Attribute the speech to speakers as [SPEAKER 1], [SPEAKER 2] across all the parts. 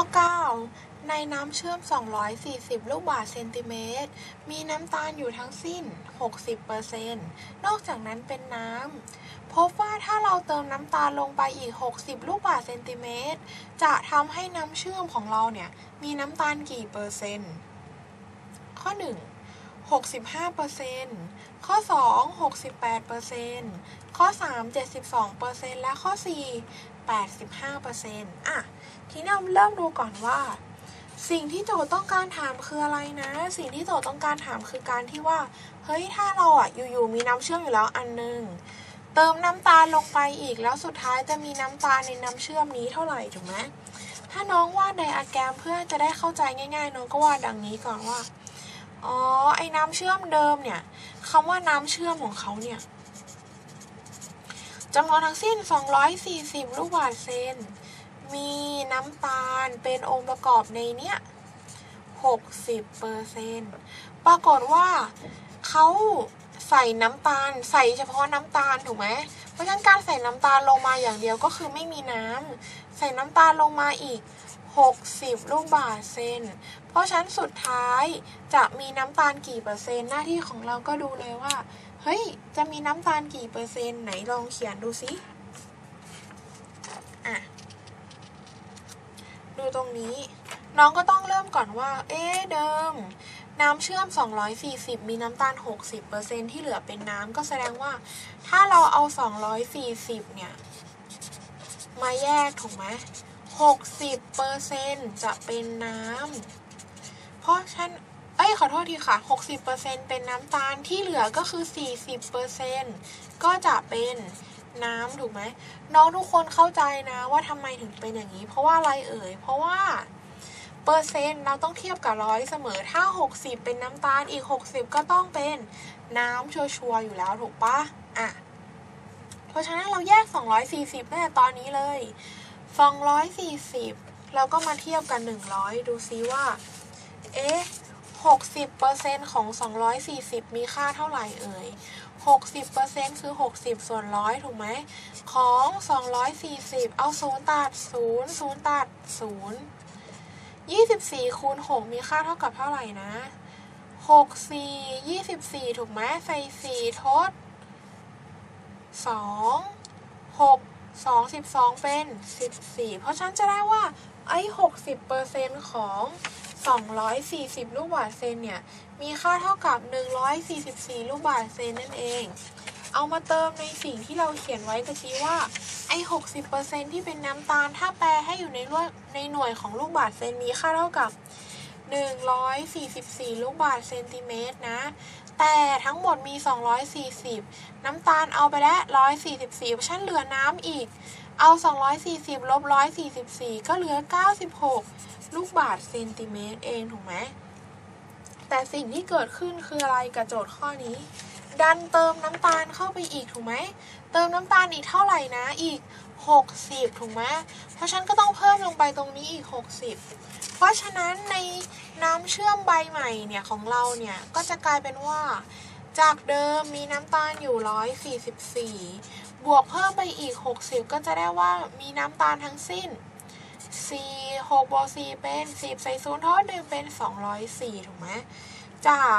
[SPEAKER 1] ข้อ 9 ในน้ำเชื่อม 240 ลูกบาศก์เซนติเมตร มีน้ำตาลอยู่ทั้งสิ้น 60%นอกจากนั้นเป็นน้ำ พบว่าถ้าเราเติมน้ำตาลลงไปอีก 60 ลูกบาศก์เซนติเมตร จะทำให้น้ำเชื่อมของเราเนี่ย มีน้ำตาลกี่เปอร์เซ็นต์ ข้อ 1 65%ข้อ 2 68%ข้อ 3 72%และข้อ 4 85%อะ ทีนี้เราเริ่มดูก่อนว่า สิ่งที่โจทย์ต้องการถามคืออะไรนะ สิ่งที่โจทย์ต้องการถามคือการที่ว่า เฮ้ย ถ้าเราอะอยู่ๆมีน้ำเชื่อมอยู่แล้วอันหนึงเติมน้ำตาลลงไปอีกแล้วสุดท้ายจะมีน้ำตาลในน้ำเชื่อมนี้เท่าไหร่ถูกไหมถ้าน้องวาดไดอะแกรมเพื่อจะได้เข้าใจง่ายๆ น้องก็วาดดังนี้ก่อนว่า อ๋อ ไอ้น้ำเชื่อมเดิมเนี่ยคำว่าน้ำเชื่อมของเขาเนี่ยจำนวนทั้งสิ้น 240 ลูกบาศก์เซน มีน้ำตาลเป็นองค์ประกอบในเนี้ย60เปอร์เซนปรากฏว่าเขาใส่น้ำตาลใส่เฉพาะน้ำตาลถูกไหม เพราะฉะนั้นการใส่น้ำตาลลงมาอย่างเดียวก็คือไม่มีน้ำ ใส่น้ำตาลลงมาอีก 60 ลูกบาศก์เซน เพราะฉะนั้นสุดท้ายจะมีน้ำตาลกี่เปอร์เซ็นต์หน้าที่ของเราก็ดูเลยว่า เฮ้ย จะมีน้ำตาลกี่เปอร์เซ็นต์ไหนลองเขียนดูสิอะดูตรงนี้ น้องก็ต้องเริ่มก่อนว่า เอ๊เดิม น้ำเชื่อม 240 มีน้ำตาล 60%ที่เหลือเป็นน้ำก็แสดงว่า ถ้าเราเอา 240 เนี่ย มาแยกถูกไหม 60%จะเป็นน้ำ เพราะฉัน เอ้ยขอโทษทีค่ะ 60%เป็นน้ำตาลที่เหลือก็คือ 40%ก็จะเป็นน้ำถูกไหม น้องทุกคนเข้าใจนะว่าทำไมถึงเป็นอย่างนี้ เพราะว่าอะไรเอ่ย เพราะว่าเปอร์เซ็นต์เราต้องเทียบกับร้อยเสมอ ถ้า 60 เป็นน้ำตาลอีก 60 ก็ต้องเป็นน้ำชัวร์ๆอยู่แล้วถูกปะอะ เพราะฉะนั้นเราแยก 240ตั้งแต่ตอนนี้เลย 240เราก็มาเทียบกัน100ดูซิว่า เอ๊ะ60%ของ240มีค่าเท่าไหร่เอ่ย60%คือ60ส่วนร้อยถูกไหม ของ240เอา0ตัด0 0ตัด0 24คูณ6มีค่าเท่ากับเท่าไหร่นะ6 4 24ถูกไหมใส่4ทด2 6 2 12 เป็น 14 เพราะฉันจะได้ว่าไอ้60%ของ 240 ลูกบาศก์เซนเนี่ย มีค่าเท่ากับ 144 ลูกบาศก์เซนนั่นเอง เอามาเติมในสิ่งที่เราเขียนไว้ตะกี้ว่า ไอ้60%ที่เป็นน้ำตาล ถ้าแปลให้อยู่ในร่วในหน่วยของลูกบาศก์เซนมีค่าเท่ากับ 144 ลูกบาศก์เซนติเมตรนะ แต่ทั้งหมดมี 240 น้ำตาลเอาไปแล้ว 144เพราะฉันเหลือน้ำอีก เอา 240ลบ144 ก็เหลือ 96 ลูกบาศก์เซนติเมตรเองถูกไหมแต่สิ่งที่เกิดขึ้นคืออะไรกับโจทย์ข้อนี้ ดันเติมน้ำตาลเข้าไปอีกถูกไหมเติมน้ำตาลอีกเท่าไหร่นะอีก 60 ถูกไหมเพราะฉันก็ต้องเพิ่มลงไปตรงนี้อีก 60 เพราะฉะนั้นในน้ำเชื่อมใบใหม่เนี่ยของเราเนี่ยก็จะกลายเป็นว่า จากเดิมมีน้ำตาลอยู่ 144 บวกเพิ่มไปอีก 60 ก็จะได้ว่ามีน้ำตาลทั้งสิ้น4 6บวก4เป็น 10ใส่0ทดหนึ่งเป็น 204 ถูกไหมจาก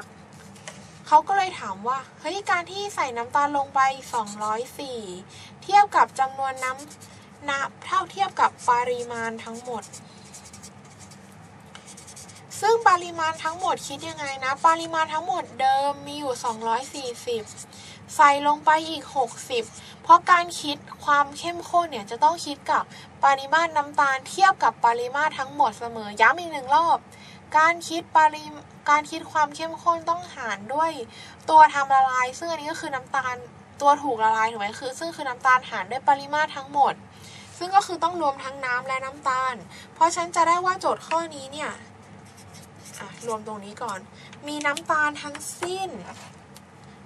[SPEAKER 1] เขาก็เลยถามว่า เฮ้ย การที่ใส่น้ำตาลลงไป 204 เทียบกับจำนวนน้ำน้ำเท่าเทียบกับปริมาณทั้งหมด ซึ่งปริมาณทั้งหมดคิดยังไงนะ ปริมาณทั้งหมดเดิมมีอยู่ 240 ใส่ลงไปอีก 60 เพราะการคิดความเข้มข้นเนี่ยจะต้องคิดกับปริมาตรน้ำตาลเทียบกับปริมาตรทั้งหมดเสมอ ย้ำอีกหนึ่งรอบ การคิดปริ การคิดความเข้มข้นต้องหารด้วย ตัวทำละลาย ซึ่งอันนี้ก็คือน้ำตาลตัวถูกละลายถูกไหมคือ ซึ่งคือน้ำตาลหารด้วยปริมาตรทั้งหมด ซึ่งก็คือต้องรวมทั้งน้ำและน้ำตาล เพราะฉันจะได้ว่าโจทย์ข้อนี้เนี่ยรวมตรงนี้ก่อน มีน้ำตาลทั้งสิ้น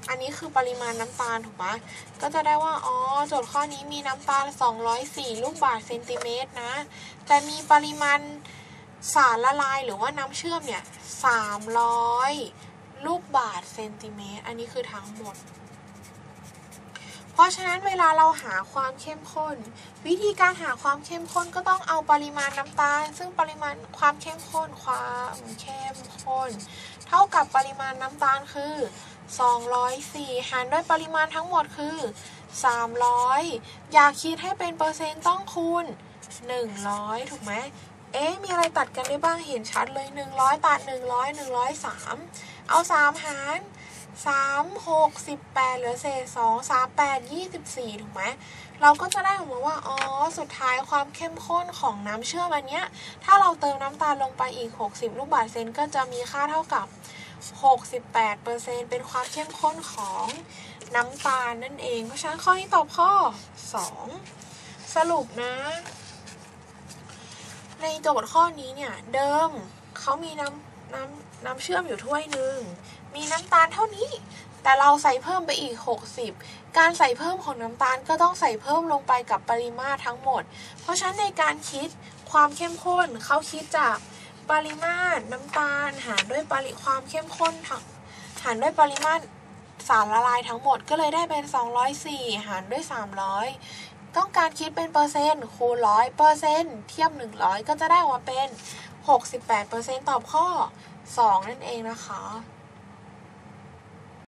[SPEAKER 1] อันนี้คือปริมาณน้ำตาลถูกปะก็จะได้ว่า อ๋อ โจทย์ข้อนี้มีน้ำตาล 204 ลูกบาศก์เซนติเมตรนะ แต่มีปริมาณ สารละลายหรือว่าน้ำเชื่อมเนี่ย300ลูกบาศก์เซนติเมตร อันนี้คือทั้งหมด เพราะฉะนั้นเวลาเราหาความเข้มข้น วิธีการหาความเข้มข้นก็ต้องเอาปริมาณน้ำตาล ซึ่งปริมาณความเข้มข้นความเข้มข้น เท่ากับปริมาณน้ำตาลคือ 204 หารด้วยปริมาณทั้งหมดคือ 300 อยากคิดให้เป็นเปอร์เซ็นต์ต้องคูณ100 ถูกไหม เอ๊ะมีอะไรตัดกันได้บ้างเห็นชัดเลย 100 ตัด 100 103 เอา 3 หาร3 6 18เหลือเศษ2 3 8 24ถูกไหมเราก็จะได้ออกมาว่า อ๋อ สุดท้ายความเข้มข้นของน้ำเชื่อมอันเนี้ย ถ้าเราเติมน้ำตาลลงไปอีก 60 ลูกบาศก์เซนก็จะมีค่าเท่ากับ 68%เป็นความเข้มข้นของน้ำตาลนั่นเอง เพราะฉะนั้นข้อนี้ตอบข้อ 2 สรุปนะ ในโจทย์ข้อนี้เนี่ยเดิมเขามีน้ำน้ำน้ำเชื่อมอยู่ถ้วยหนึ่งมีน้ำตาลเท่านี้ แต่เราใส่เพิ่มไปอีก 60 การใส่เพิ่มของน้ำตาลก็ต้องใส่เพิ่มลงไปกับปริมาตรทั้งหมด เพราะฉะนั้นในการคิดความเข้มข้นเขาคิดจากปริมาตรน้ำตาลหารด้วยปริความเข้มข้นทั้งหารด้วยปริมาตรสารละลายทั้งหมดก็เลยได้เป็น 204 หารด้วย 300 ต้องการคิดเป็นเปอร์เซ็นต์คูณร้อยเปอร์เซ็นต์เทียบ 100 ก็จะได้ออกมาเป็น 68%ตอบข้อ 2 นั่นเองนะคะ